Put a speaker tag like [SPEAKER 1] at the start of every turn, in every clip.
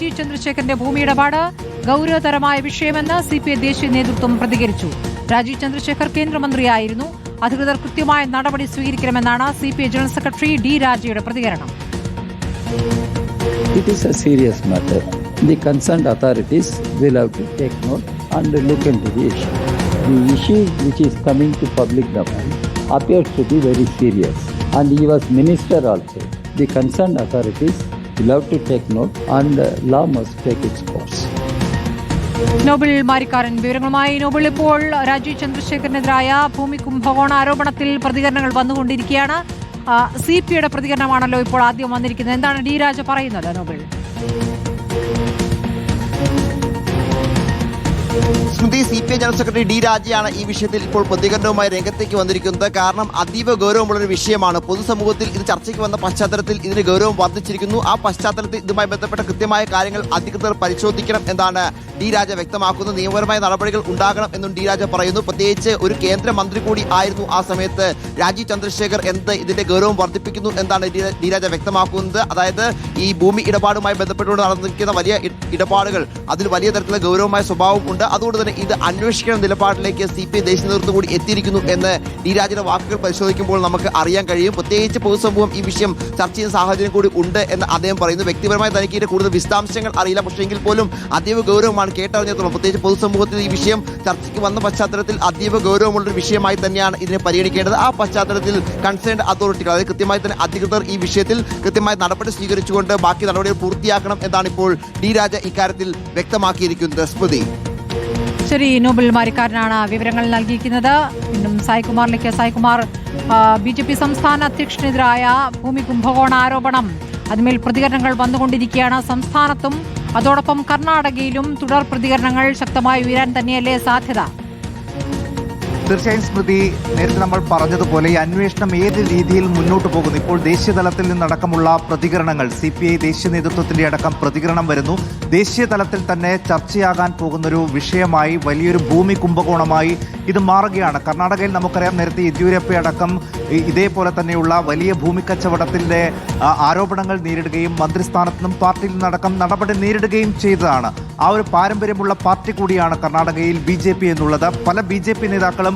[SPEAKER 1] G ചന്ദ്രശേഖരന്റെ ഭൂമിയിടപാട് ഗൌരവതരമായ വിഷയമെന്ന് CPI ദേശീയ നേതൃത്വം പ്രതികരിച്ചു. രാജീവ് ചന്ദ്രശേഖർ കേന്ദ്രമന്ത്രിയായിരുന്നു. അധികൃതർ കൃത്യമായ നടപടി സ്വീകരിക്കണമെന്നാണ് സിപിഐ ജനറൽ സെക്രട്ടറി ഡി രാജയുടെ പ്രതികരണം.
[SPEAKER 2] It is a serious matter the concerned authorities will have to take note and look into the issue the issue which is coming to public domain and he was minister also the concerned authorities will have to take note and the law must take its course.
[SPEAKER 1] Noble Marikkaran വിവരങ്ങളുമായി നോബിൾ ഇപ്പോൾ രാജീവ് ചന്ദ്രശേഖരനെതിരായ ഭൂമി കുംഭകോണ ആരോപണത്തിൽ പ്രതികരണങ്ങൾ വന്നുകൊണ്ടിരിക്കുകയാണ്. C പിയുടെ പ്രതികരണമാണല്ലോ ഇപ്പോൾ ആദ്യം വന്നിരിക്കുന്നത്. എന്താണ് ഡി രാജ പറയുന്നത് നോബിൾ?
[SPEAKER 3] സ്മൃതി C P I general secretary D രാജയാണ് ഈ വിഷയത്തിൽ ഇപ്പോൾ പ്രതികരണവുമായി രംഗത്തേക്ക് വന്നിരിക്കുന്നത്. കാരണം അതീവ ഗൗരവമുള്ളൊരു വിഷയമാണ്. പൊതുസമൂഹത്തിൽ ഇത് ചർച്ചയ്ക്ക് വന്ന പശ്ചാത്തലത്തിൽ ഇതിന് ഗൗരവം വർദ്ധിച്ചിരിക്കുന്നു. ആ പശ്ചാത്തലത്തിൽ ഇതുമായി ബന്ധപ്പെട്ട കൃത്യമായ കാര്യങ്ങൾ അധികൃതർ പരിശോധിക്കണം എന്നാണ് ഡി രാജ വ്യക്തമാക്കുന്നത്. നിയമപരമായ നടപടികൾ ഉണ്ടാകണം എന്നും ഡി രാജ പറയുന്നു. പ്രത്യേകിച്ച് ഒരു കേന്ദ്രമന്ത്രി കൂടി ആയിരുന്നു ആ സമയത്ത് രാജീവ് ചന്ദ്രശേഖർ എന്ത് ഇതിന്റെ ഗൗരവം വർദ്ധിപ്പിക്കുന്നു എന്നാണ് ഡി രാജ വ്യക്തമാക്കുന്നത്. അതായത് ഈ ഭൂമി ഇടപാടുമായി ബന്ധപ്പെട്ടുകൊണ്ട് നടന്നിരിക്കുന്ന വലിയ ഇടപാടുകൾ അതിൽ വലിയ തരത്തിലുള്ള ഗൗരവമായ സ്വഭാവം ഉണ്ട്. അതുകൊണ്ട് തന്നെ ഇത് അന്വേഷിക്കണം നിലപാടിലേക്ക് സി പി ഐ ദേശീയ നേതൃത്വം കൂടി എത്തിയിരിക്കുന്നു എന്ന് ഡിരാജിന്റെ വാക്കുകൾ പരിശോധിക്കുമ്പോൾ നമുക്ക് അറിയാൻ കഴിയും. പ്രത്യേകിച്ച് പൊതുസമൂഹം ഈ വിഷയം ചർച്ച ചെയ്യുന്ന സാഹചര്യം കൂടി ഉണ്ട് എന്ന് അദ്ദേഹം പറയുന്നു. വ്യക്തിപരമായി തനിക്ക് ഇതിന്റെ കൂടുതൽ വിശദാംശങ്ങൾ അറിയില്ല. പക്ഷേ എങ്കിൽ പോലും അതീവ ഗൗരവമാണ് കേട്ടറിഞ്ഞത്തോളം പ്രത്യേകിച്ച് പൊതുസമൂഹത്തിൽ ഈ വിഷയം ചർച്ചയ്ക്ക് വന്ന പശ്ചാത്തലത്തിൽ അതീവ ഗൗരവമുള്ള ഒരു വിഷയമായി തന്നെയാണ് ഇതിനെ പരിഗണിക്കേണ്ടത്. ആ പശ്ചാത്തലത്തിൽ കൺസേൺഡ് അതോറിറ്റികൾ അതായത് കൃത്യമായി തന്നെ അധികൃതർ ഈ വിഷയത്തിൽ കൃത്യമായ നടപടി സ്വീകരിച്ചുകൊണ്ട് ബാക്കി നടപടികൾ പൂർത്തിയാക്കണം എന്നാണ് ഇപ്പോൾ ഡി രാജ ഇക്കാര്യത്തിൽ വ്യക്തമാക്കിയിരിക്കുന്നത്. സ്മൃതി.
[SPEAKER 1] ശരി നോബൽ മാരിക്കാരനാണ് വിവരങ്ങൾ നൽകിയിരിക്കുന്നത്. വീണ്ടും സായികുമാറിലേക്ക് സായികുമാർ ബി ജെ പി സംസ്ഥാന അധ്യക്ഷനെതിരായ ഭൂമി കുംഭകോണ ആരോപണം അതിന്മേൽ പ്രതികരണങ്ങൾ വന്നുകൊണ്ടിരിക്കുകയാണ് സംസ്ഥാനത്തും. അതോടൊപ്പം കർണാടകയിലും തുടർ പ്രതികരണങ്ങൾ ശക്തമായി ഉയരാൻ തന്നെയല്ലേ സാധ്യത?
[SPEAKER 4] തീർച്ചയായും സ്മൃതി നേരത്തെ നമ്മൾ പറഞ്ഞതുപോലെ ഈ അന്വേഷണം ഏത് രീതിയിൽ മുന്നോട്ട് പോകുന്നു? ഇപ്പോൾ ദേശീയ തലത്തിൽ നിന്നടക്കമുള്ള പ്രതികരണങ്ങൾ സി പി ഐ ദേശീയ നേതൃത്വത്തിന്റെ അടക്കം പ്രതികരണം വരുന്നു. ദേശീയ തലത്തിൽ തന്നെ ചർച്ചയാകാൻ പോകുന്നൊരു വിഷയമായി വലിയൊരു ഭൂമി കുംഭകോണമായി ഇത് മാറുകയാണ്. കർണാടകയിൽ നമുക്കറിയാം നേരത്തെ യെദ്യൂരപ്പ അടക്കം ഇതേപോലെ തന്നെയുള്ള വലിയ ഭൂമി കച്ചവടത്തിന്റെ ആരോപണങ്ങൾ നേരിടുകയും മന്ത്രിസ്ഥാനത്ത് നിന്നും പാർട്ടിയിൽ നിന്നടക്കം നടപടി നേരിടുകയും ചെയ്തതാണ്. ആ ഒരു പാരമ്പര്യമുള്ള പാർട്ടി കൂടിയാണ് കർണാടകയിൽ ബി എന്നുള്ളത്. പല ബി നേതാക്കളും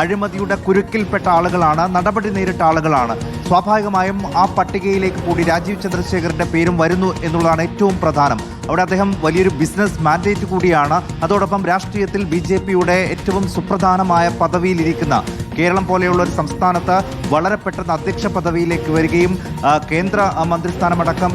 [SPEAKER 4] അഴിമതിയുടെ കുരുക്കിൽപ്പെട്ട ആളുകളാണ് നടപടി നേരിട്ട ആളുകളാണ്. സ്വാഭാവികമായും ആ പട്ടികയിലേക്ക് കൂടി രാജീവ് ചന്ദ്രശേഖറിന്റെ പേരും വരുന്നു എന്നുള്ളതാണ് ഏറ്റവും പ്രധാനം. അവിടെ അദ്ദേഹം വലിയൊരു ബിസിനസ് മാൻഡേറ്റ് കൂടിയാണ്. അതോടൊപ്പം രാഷ്ട്രീയത്തിൽ ബി ജെ പിയുടെ ഏറ്റവും സുപ്രധാനമായ പദവിയിലിരിക്കുന്ന കേരളം പോലെയുള്ള ഒരു സംസ്ഥാനത്ത് വളരെ പെട്ടെന്ന് അധ്യക്ഷ പദവിയിലേക്ക് വരികയും കേന്ദ്ര മന്ത്രിസ്ഥാനമടക്കം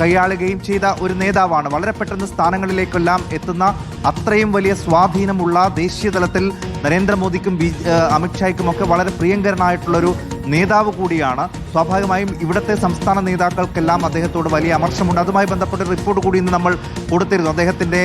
[SPEAKER 4] കൈയാളുകയും ചെയ്ത ഒരു നേതാവാണ്. വളരെ പെട്ടെന്ന് സ്ഥാനങ്ങളിലേക്കെല്ലാം എത്തുന്ന അത്രയും വലിയ സ്വാധീനമുള്ള ദേശീയ തലത്തിൽ നരേന്ദ്രമോദിക്കും ബി അമിത്ഷായ്ക്കുമൊക്കെ വളരെ പ്രിയങ്കരനായിട്ടുള്ളൊരു നേതാവ് കൂടിയാണ്. സ്വാഭാവികമായും ഇവിടുത്തെ സംസ്ഥാന നേതാക്കൾക്കെല്ലാം അദ്ദേഹത്തോട് വലിയ അമർഷമുണ്ട്. അതുമായി ബന്ധപ്പെട്ട റിപ്പോർട്ട് കൂടി ഇന്ന് നമ്മൾ കൊടുത്തിരുന്നു. അദ്ദേഹത്തിന്റെ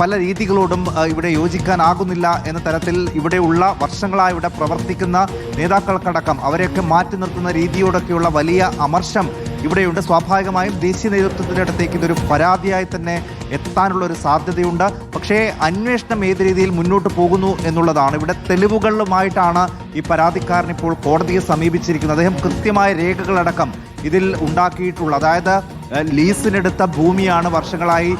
[SPEAKER 4] പല രീതികളോടും ഇവിടെ യോജിക്കാനാകുന്നില്ല എന്ന തരത്തിൽ ഇവിടെയുള്ള വർഷങ്ങളായി ഇവിടെ പ്രവർത്തിക്കുന്ന നേതാക്കൾക്കടക്കം അവരെയൊക്കെ മാറ്റി നിർത്തുന്ന രീതിയോടൊക്കെയുള്ള വലിയ അമർഷം ഇവിടെയുണ്ട്. സ്വാഭാവികമായും ദേശീയ നേതൃത്വത്തിന്റെ അടുത്തേക്ക് ഇതൊരു പരാതിയായി തന്നെ എത്താനുള്ള ഒരു സാധ്യതയുണ്ട്. പക്ഷേ അന്വേഷണം ഏത് രീതിയിൽ മുന്നോട്ട് പോകുന്നു എന്നുള്ളതാണ്. ഇവിടെ തെളിവുകളുമായിട്ടാണ് ഈ പരാതിക്കാരൻ ഇപ്പോൾ കോടതിയെ സമീപിച്ചിരിക്കുന്നത്. അദ്ദേഹം കൃത്യമായ രേഖകളടക്കം ഇതിൽ ഉണ്ടാക്കിയിട്ടുള്ള അതായത് ലീസിനെടുത്ത ഭൂമിയാണ് വർഷങ്ങളായി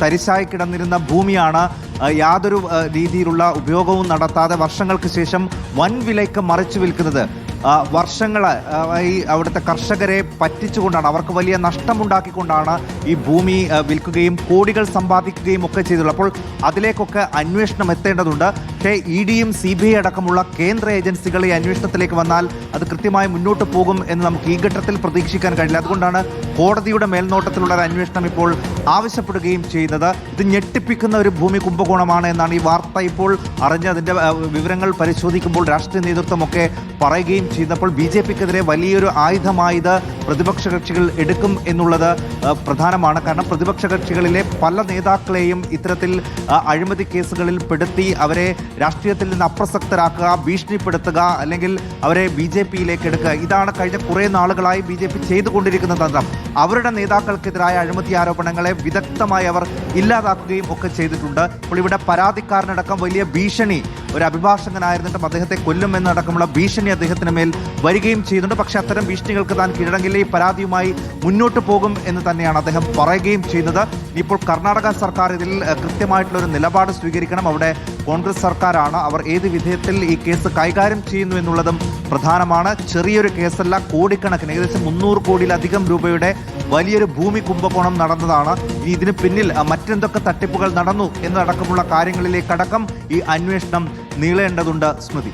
[SPEAKER 4] തരിശായി കിടന്നിരുന്ന ഭൂമിയാണ് യാതൊരു രീതിയിലുള്ള ഉപയോഗവും നടത്താതെ വർഷങ്ങൾക്ക് ശേഷം വൻ വിലയ്ക്ക് മറിച്ചു വിൽക്കുന്നത്. ആ, വർഷങ്ങൾ ഈ അവിടുത്തെ കർഷകരെ പറ്റിച്ചുകൊണ്ടാണ് അവർക്ക് വലിയ നഷ്ടമുണ്ടാക്കിക്കൊണ്ടാണ് ഈ ഭൂമി വിൽക്കുകയും കോടികൾ സമ്പാദിക്കുകയും ഒക്കെ ചെയ്തുള്ളത്. അപ്പോൾ അതിലേക്കൊക്കെ അന്വേഷണം എത്തേണ്ടതുണ്ട്. പക്ഷേ ഇ ഡിയും സി ബി ഐ അടക്കമുള്ള കേന്ദ്ര ഏജൻസികൾ ഈ അന്വേഷണത്തിലേക്ക് വന്നാൽ അത് കൃത്യമായി മുന്നോട്ട് പോകും എന്ന് നമുക്ക് ഈ ഘട്ടത്തിൽ പ്രതീക്ഷിക്കാൻ കഴിയില്ല. അതുകൊണ്ടാണ് കോടതിയുടെ മേൽനോട്ടത്തിലുള്ള ഒരു അന്വേഷണം ഇപ്പോൾ ആവശ്യപ്പെടുകയും ചെയ്യുന്നത് ഇത് ഞെട്ടിപ്പിക്കുന്ന ഒരു ഭൂമി കുംഭകോണമാണ് എന്നാണ് ഈ വാർത്ത ഇപ്പോൾ അറിഞ്ഞ് അതിന്റെ വിവരങ്ങൾ പരിശോധിക്കുമ്പോൾ രാഷ്ട്രീയ നേതൃത്വമൊക്കെ പറയുകയും ചെയ്യുന്നപ്പോൾ ബി ജെ പിക്കെതിരെ വലിയൊരു ആയുധമായത് പ്രതിപക്ഷ കക്ഷികൾ എടുക്കും എന്നുള്ളത് പ്രധാനമാണ്. കാരണം പ്രതിപക്ഷ കക്ഷികളിലെ പല നേതാക്കളെയും ഇത്തരത്തിൽ അഴിമതി കേസുകളിൽ പെടുത്തി അവരെ രാഷ്ട്രീയത്തിൽ നിന്ന് അപ്രസക്തരാക്കുക ഭീഷണിപ്പെടുത്തുക അല്ലെങ്കിൽ അവരെ ബി ജെ പിയിലേക്ക് എടുക്കുക. ഇതാണ് കഴിഞ്ഞ കുറേ നാളുകളായി ബി ജെ പി ചെയ്തുകൊണ്ടിരിക്കുന്ന തന്ത്രം. അവരുടെ നേതാക്കൾക്കെതിരായ അഴിമതി ആരോപണങ്ങളെ വിദഗ്ധമായി അവർ ഇല്ലാതാക്കുകയും ഒക്കെ ചെയ്തിട്ടുണ്ട്. അപ്പോൾ ഇവിടെ പരാതിക്കാരനടക്കം വലിയ ഭീഷണി ഒരു അഭിഭാഷകനായിരുന്നിട്ടും അദ്ദേഹത്തെ കൊല്ലുമെന്നടക്കമുള്ള ഭീഷണി അദ്ദേഹത്തിന് മേൽ വരികയും ചെയ്യുന്നുണ്ട്. പക്ഷേ അത്തരം ഭീഷണികൾക്ക് താൻ കീഴടങ്ങില്ല. ഈ പരാതിയുമായി മുന്നോട്ട് പോകും എന്ന് തന്നെയാണ് അദ്ദേഹം പറയുകയും ചെയ്യുന്നത്. ഇപ്പോൾ കർണാടക സർക്കാർ ഇതിൽ കൃത്യമായിട്ടുള്ള ഒരു നിലപാട് സ്വീകരിക്കണം. അവിടെ കോൺഗ്രസ് സർക്കാരാണ്. അവർ ഏത് വിധേയത്തിൽ ഈ കേസ് കൈകാര്യം ചെയ്യുന്നു എന്നുള്ളതും പ്രധാനമാണ്. ചെറിയൊരു കേസല്ല കോടിക്കണക്കിന് ഏകദേശം മുന്നൂറ് കോടിയിലധികം രൂപയുടെ വലിയൊരു ഭൂമി കുംഭകോണം നടന്നതാണ്. ഇനി ഇതിന് പിന്നിൽ മറ്റെന്തൊക്കെ തട്ടിപ്പുകൾ നടന്നു എന്നടക്കമുള്ള കാര്യങ്ങളിലേക്കടക്കം ഈ അന്വേഷണം നീളേണ്ടതുണ്ട് സ്മൃതി.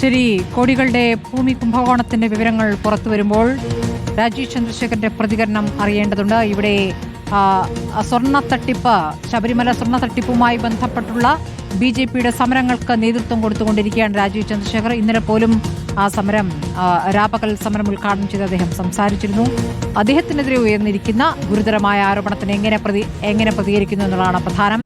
[SPEAKER 1] ശരി കോടികളുടെ ഭൂമി കുംഭകോണത്തിന്റെ വിവരങ്ങൾ പുറത്തു വരുമ്പോൾ രാജീവ് ചന്ദ്രശേഖരന്റെ പ്രതികരണം അറിയേണ്ടതുണ്ട്. ഇവിടെ സ്വർണ തട്ടിപ്പ് ശബരിമല സ്വർണ തട്ടിപ്പുമായി ബന്ധപ്പെട്ടുള്ള ബി ജെ പിയുടെ സമരങ്ങൾക്ക് നേതൃത്വം കൊടുത്തുകൊണ്ടിരിക്കുകയാണ് രാജീവ് ചന്ദ്രശേഖർ. ഇന്നലെ പോലും ആ സമരം രാപകൽ സമരം ഉദ്ഘാടനം ചെയ്ത് അദ്ദേഹം സംസാരിച്ചിരുന്നു. അദ്ദേഹത്തിനെതിരെ ഉയർന്നിരിക്കുന്ന ഗുരുതരമായ ആരോപണത്തിന് എങ്ങനെ പ്രതി എങ്ങനെ പ്രതികരിക്കുന്നു എന്നുള്ളതാണ് പ്രധാനം.